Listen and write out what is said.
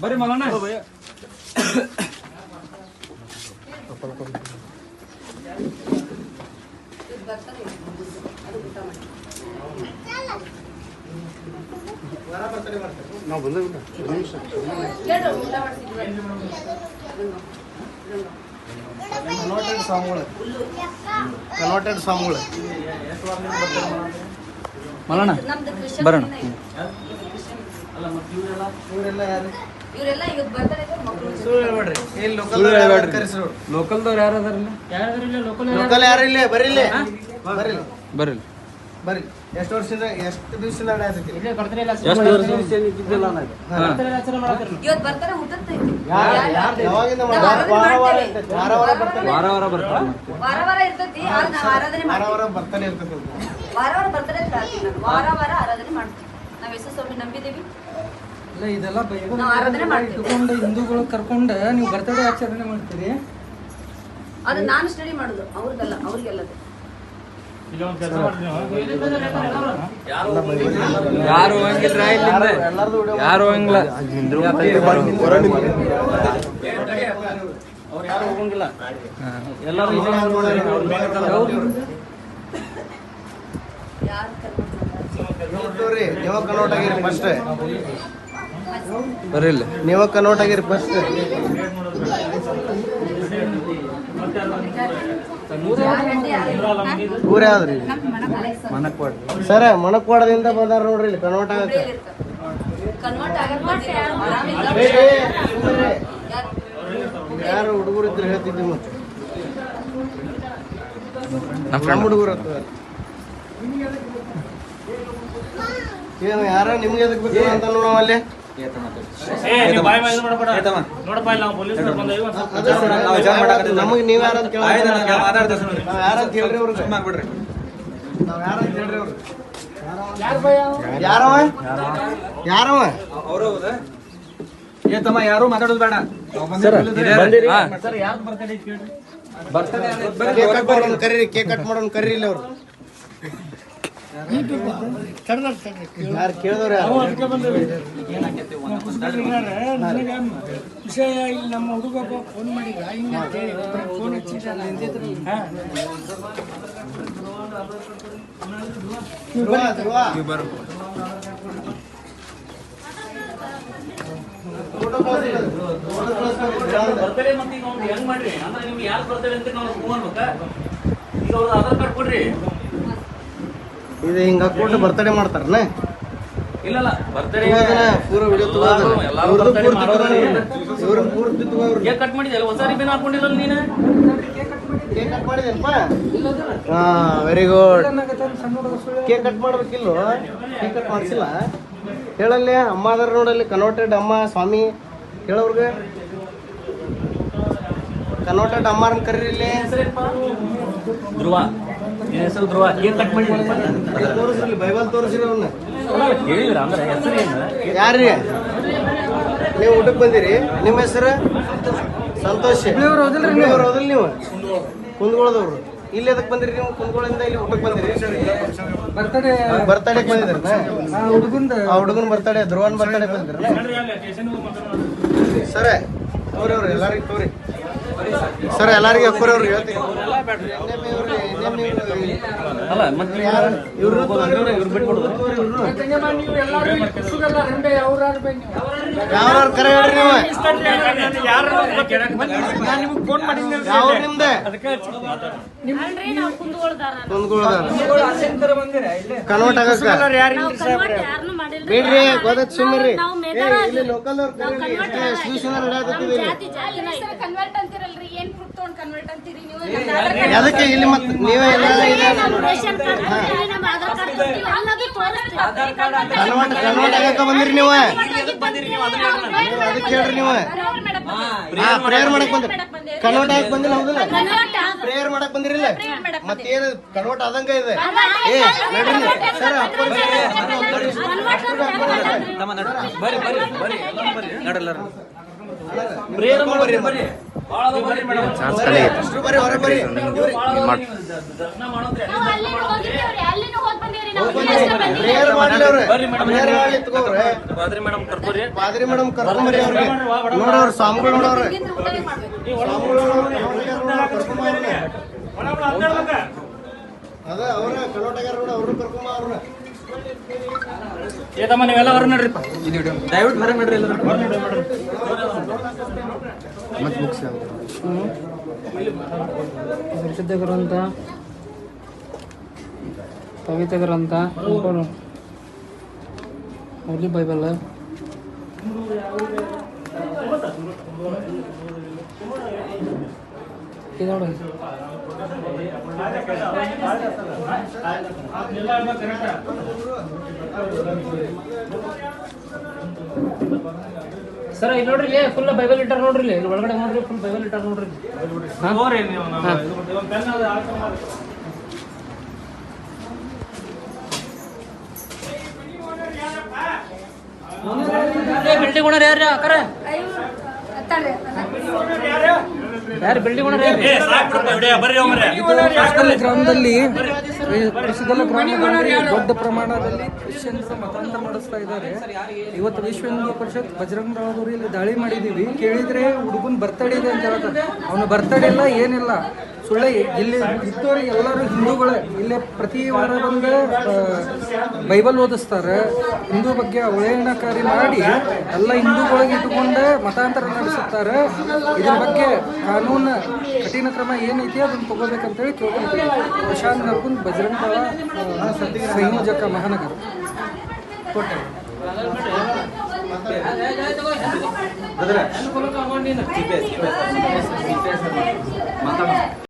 ಬರ್ರಿ ಮಲ್ಲಣ್ಣ ಕನ್ವರ್ಟೆಡ್ ಸ್ವಾಮಿಗಳು ಕನ್ವರ್ಟೆಡ್ ಸ್ವಾಮಿಗಳು ಮಲ್ಲಣ್ಣ ನಮ್ದು ಕ್ರಿಶ್ಚಿಯನ್ ಬರೋಣ. ಇವರೆಲ್ಲ ಯಾರು? ಇವರೆಲ್ಲ ಇವತ್ತು ಬರ್ತಾರೆ ಮಕ್ಕಳು. ಸುಳ್ಳು ಹೇಳ್ಬೇಡ್ರಿ. ಇಲ್ಲಿ ಲೋಕಲ್ ಸುಳ್ಳು ಹೇಳ್ಬೇಡ್ರಿ. ಕರೆಸ್ರು? ಲೋಕಲ್ದವ್ರು ಯಾರು ಅದಾರಲ್ಲ ಲೋಕಲ್ ಯಾರು ಇಲ್ಲೇ? ಬರೀ ಇಲ್ಲಿ? ಬರ್ರಿ ಬರ್ರಿ ಬರ್ರಿ ಎಷ್ಟು ವರ್ಷದಿಂದ ಎಷ್ಟು ದಿವಸದಿಂದ ನಡೆಯತೈತಿ ಎಷ್ಟು ವರ್ಷ ಇವತ್ತು ಬರ್ತಾರೆ ಯಾವಾಗಿಂದ? ವಾರ ವಾರ ಮಾಡ್ತೇವೆ. ಇರ್ತೈತಿ. ವಾರ ವಾರ ಬರ್ತಾನೆ. ವಾರ ವಾರ ಬರ್ತಾರ ವಾರ ವಾರ ಇರ್ತೈತಿ ನಾವು ಆರಾಧನೆ ವಾರ ಮಾಡ್ತೀವಿ. ವಾರ ಬರ್ತಾನೆ ಇರ್ತೈತಿ. ವಾರ ವಾರ ಬರ್ತಾರೆ ವಾರ ವಾರ ಆರಾಧನೆ ಮಾಡ್ತೀವಿ ನಾವು ಯೇಸು ಸ್ವಾಮಿ ನಂಬಿದ್ದೀವಿ. ಇಲ್ಲ ಇದೆಲ್ಲ. ಇಟ್ಕೊಂಡು ಹಿಂದೂಗಳು ಕರ್ಕೊಂಡು ನೀವು ಬರ್ತಡೇ ಆಚರಣೆ ಮಾಡ್ತೀರಿ? ಅದು ನಾನು ಸ್ಟಡಿ ಮಾಡೋದು. ಅವ್ರಿಗಲ್ಲ ಅವ್ರಿಗೆಲ್ಲದು ಯಾರು ಇಲ್ಲಿಂದ ವಿಡಿಯೋ ಯಾರು ಅವ್ರು ಯಾರು ಹೋಗಂಗಿಲ್ಲ. ಎಲ್ಲರೂ ಇಲ್ಲೇ ಯಾರು ಕರ್ಕೊಂಡು ನೋಡ್ರಿ ನೀವ ಕನ್ವರ್ಟ್ ಆಗಿರಿ ಫಸ್ಟ್ ಬರಲಿಲ್ಲ ಇಲ್ಲಿ ನೀವ ಕನ್ವರ್ಟ್ ಆಗಿರಿ ಫಸ್ಟ್ ಊರೇ ಆದ್ರಿ ಮಣಕ್ವಾಡ ಸರ ಮಣಕ್ವಾಡದಿಂದ ಬಂದಾರ ನೋಡ್ರಿ ಇಲ್ಲಿ ಕನ್ವರ್ಟ್ ಬಂದಿಲ್ಲ. ಯಾರು? ಹುಡುಗರು ಇದ್ರೆ ಹೇಳ್ತಿದ್ವಿ ಮತ್ತೆ ನಮ್ಮ ಹುಡುಗರು ಏನು ಯಾರ? ನಿಮ್ಗೆ ಎದಕ್ ಬೇಕು ಅಂತ ನೋಡೋ ಅಲ್ಲಿ? ನಮಗ್ ನೀವು ಯಾರ ಹೇಳ್ರಿ ಅವ್ರಿಗೆ. ನಾವ್ ಯಾರಂತ ಹೇಳ್ರಿ ಅವ್ರಿಗೆ. ಯಾರವ? ಯಾರವ? ಏ ತಮ್ಮ ಯಾರು ಮಾತಾಡೋದು ಬೇಡ. ಸರ್ ಯಾರು ಬರ್ತಾರೆ ಕೇಳ್ರಿ. ಕೇಕ್ ಕಟ್ ಮಾಡೋಣ ಕರೀರಿ ಕೇಕ್ ಕಟ್ ಮಾಡೋಣ ಕರೀರಿ ಇಲ್ಲ ಅವ್ರು. ಯಾರು ಯಾರು ವಿಷಯ ಇಲ್ಲಿ ನಮ್ಮ ಹುಡುಗ ಫೋನ್ ಫೋನ್ ಮತ್ತೆ ಈಗ ಹೆಂಗ್ ಮಾಡ್ರಿ ಅಂದ್ರೆ ನಿಮ್ಗೆ ಯಾರು? ಬರ್ತಾರೆ ಅಂತ ನಾವು ಈಗ ಅವ್ರದ್ದು ಆಧಾರ್ ಕಾರ್ಡ್ ಕೊಡ್ರಿ ಇದು ಹಿಂಗ ಹಾಕೊಂಡು ಬರ್ತಡೇ ಮಾಡ್ತಾರನ? ಇಲ್ಲಲ್ಲ ಬರ್ತಾರೆ ಪೂರ ವಿಡಿಯೋ ಪೂರ್ತಿ ಮಾಡೋರು ಪೂರ್ತಿ ತಗೋರಿ ಕೇಕ್ ಕಟ್ ಮಾಡಿದ್ಯಲ್ಲ ಹೊಸ ರಿಬೇನ್ ಹಾಕೊಂಡಿಲ್ಲ ನೀನು? ಕೇಕ್ ಕಟ್ ಮಾಡಿದೇನಪ್ಪ ಹಾ ವೆರಿ ಗುಡ್ ಕೇಕ್ ಕಟ್ ಮಾಡ್ಬೇಕಿಲ್ಲ ಕೇಕ್ ಕಟ್ ಮಾಡಿಸಿಲ್ಲ? ಹೇಳಲ್ಲಿ ಅಮ್ಮ ಅದಾರ ನೋಡಲ್ಲಿ ಕನ್ವರ್ಟೆಡ್ ಅಮ್ಮ ಸ್ವಾಮಿ ಹೇಳವ್ರಿಗೆ? ಕನ್ವರ್ಟೆಡ್ ಅಮ್ಮಾರನ್ ಕರೀರಿ ಇಲ್ಲಿ. ಧ್ರುವ. ಹೆಸರು ಧ್ರುವ ಕೇಕ್ ಕಟ್ ತೋರಿಸ್ರಿ ಬೈಬಲ್ ತೋರಿಸ್ರಿ ಅವ್ನ ಹೇಳಿದ್ರ ಅಂದ್ರೆ ಹೆಸರು ಏನು ಯಾರ್ರಿ? ನೀವು ಊಟಕ್ಕೆ ಬಂದಿರಿ? ನಿಮ್ಮ ಹೆಸರು? ಸಂತೋಷ್. ಹುಬ್ಳಿಯವ್ರು ಹೌದಿಲ್ರಿ ನೀವು? ಹೌದಿಲ್ಲ ನೀವು? ಕುಂದಗೋಳದವ್ರು ಇಲ್ಲಿ ಅದಕ್ಕೆ ಬಂದಿರಿ ನೀವು? ಕುಂದಗೋಳಿಂದ ಇಲ್ಲಿ ಊಟಕ್ಕೆ ಬಂದಿರಿ. ಬರ್ತಡೆ ಬರ್ತಡೇಗೆ ಬಂದಿದ್ರನ ಆ ಹುಡುಗಂದ ಆ ಹುಡುಗನ ಬರ್ತಡೇ ಧ್ರುವನ್ ಬರ್ತಡೆ ಬಂದಿರ ಸರ ತೋರಿ ಅವ್ರು ಎಲ್ಲಾರಿಗೂ ತೋರಿ. ಸರ್ ಎಲ್ಲರಿಗೂ ಹಾಕೋರಿ ಅವ್ರು ಹೇಳ್ತೀನಿ. ಅಲ್ಲ ಮತ್ತೆ ಇವ್ರು ಇವ್ರು ಬಿಟ್ಬಿಡುದು ಯಾವ್ಯಾರು ಕರೆ ಹೇಳ್ರಿ ನೀವು? ಯಾವ ನಿಮ್ದೆ? ಕುಂದಗೋಳದಾರ ಕನ್ವರ್ಟ್ ಆಗಕ್ಕ? ಬಿಡ್ರಿ ಗೊತ್ತ ಸುಮ್ಮರಿ ಕನ್ವರ್ಟ್ ಅಂತಿರಲ್ರಿ ಏನ್ ಪ್ರೂಫ್ ತಗೊಂಡ್ ಕನ್ವರ್ಟ್ ಅಂತೀರಿ ನೀವು ಅದಕ್ಕೆ ಇಲ್ಲಿ ಮತ್ತೆ ನೀವೇ ಎಲ್ಲ ಕನ್ವರ್ಟ್ ಕನ್ವರ್ಟ್ ಆಗಕ್ಕ ಬಂದಿರಿ ನೀವು ಅದಕ್ಕೆ ಹೇಳ್ರಿ ನೀವು ಪ್ರೇಯರ್ ಮಾಡಕ್ ಬಂದ್ರಿ ಕನ್ವರ್ಟ್ ಆಗಕ್ ಬಂದಿಲ್ಲ ಹೌದಿಲ್ಲ ಪ್ರೇಯರ್ ಮಾಡಕ್ ಬಂದಿರಲ್ಲ ಮತ್ತೇನ ಕನ್ವರ್ಟ್ ಆದಂಗ ಇದೆ ಏ ನಡ್ರಿ ಸರ್ ಬರ್ರಿ ಬರ್ರಿ ಪ್ರೇಯರ್ ಮಾಡ್ರಿ ಬರ್ರಿ ಬರ್ರಿ ದರ್ಶನ ಮಾಡೋದ್ರಿ ಬರ್ರಿ ಮೇಡಮ್. ಕರ್ಕೋರಿ. ಪಾದ್ರಿ ಮೇಡಮ್ ಕರ್ಕೊಂಬರ್ರಿ ಅವ್ರಿಗೆ. ನೋಡವ್ರ ಸ್ವಾಮಿಗಳು ಮಾಡ್ಬೇಕು? ಅದ ಅವ್ರ ಕಲೋಟಗಾರ ಅವ್ರು ಕರ್ಕೊಂಬ ಏತಮ್ಮ ನೀವೆಲ್ಲ ಹೊರ ನಡ್ರಿಪ್ಪ ದಯವಿಟ್ಟು ಹೊರಗೆ ನಡ್ರಿ ಎಲ್ಲರೂ. ಪರಿಶುದ್ಧ ಗ್ರಂಥ ಪವಿತ್ರ ಗ್ರಂಥ ಹೋಲಿ ಬೈಬಲ್. ಇದು ನೋಡಿ. ಸರ್ ಇಲ್ಲಿ ನೋಡ್ರಿ ಇಲ್ಲಿ ಫುಲ್ ಬೈಬಲ್ ಇಟ್ಟಾರ ನೋಡ್ರಿ ಇಲ್ಲಿ. ಇಲ್ಲಿ ಒಳಗಡೆ ನೋಡ್ರಿ ಫುಲ್ ಬೈಬಲ್ ಇಟ್ಟಾರ ನೋಡ್ರಿ ಹಾ? ಬಿಲ್ಡಿಂಗ್ ಓನರ್ ಯಾರು ಅಕ್ಕರ ಬಿಲ್ಡಿಂಗ್ ಓನರ್ ಗ್ರಾಮದಲ್ಲಿ ದೊಡ್ಡ ಪ್ರಮಾಣದಲ್ಲಿ ಕ್ರಿಶ್ಚಿಯನ್ಸ್ ಮತಾಂತರ ಮಾಡಿಸ್ತಾ ಇದ್ದಾರೆ. ಇವತ್ತು ವಿಶ್ವ ಹಿಂದೂ ಪರಿಷತ್ ಬಜರಂಗ ಇಲ್ಲಿ ದಾಳಿ ಮಾಡಿದೀವಿ ಕೇಳಿದ್ರೆ ಹುಡುಗನ್ ಬರ್ತಡೇ ಇದೆ ಅಂತ ಹೇಳ್ತಾರೆ. ಅವನು ಬರ್ತಡೇ ಇಲ್ಲ ಏನಿಲ್ಲ. ಸುಳ್ಳೆ, ಇಲ್ಲಿ ಇದ್ದವ್ರು ಎಲ್ಲರೂ ಹಿಂದೂಗಳೇ. ಇಲ್ಲಿ ಪ್ರತಿ ವಾರ ಬಂದು ಬೈಬಲ್ ಓದಿಸ್ತಾರೆ. ಹಿಂದೂ ಬಗ್ಗೆ ಅವಳೇನಕಾರಿ ಮಾಡಿ ಎಲ್ಲ ಹಿಂದೂಗಳಿಗೆ ಇಟ್ಟುಕೊಂಡು ಮತಾಂತರ ನಡೆಸುತ್ತಾರೆ. ಇದ್ರ ಬಗ್ಗೆ ಕಾನೂನು ಕಠಿಣ ಕ್ರಮ ಏನೈತಿ ಅದನ್ನು ತಗೋಬೇಕಂತೇಳಿ ಕೇಳ್ಕೊಂತೀವಿ ಪ್ರಶಾಂತ್ ನರ್ಗುಂದ್ ಬಜರಂಗ ಸಂಯೋಜಕ ಮಹಾನಗರ. ಕೋಟೆ. ಮಾತಾಡ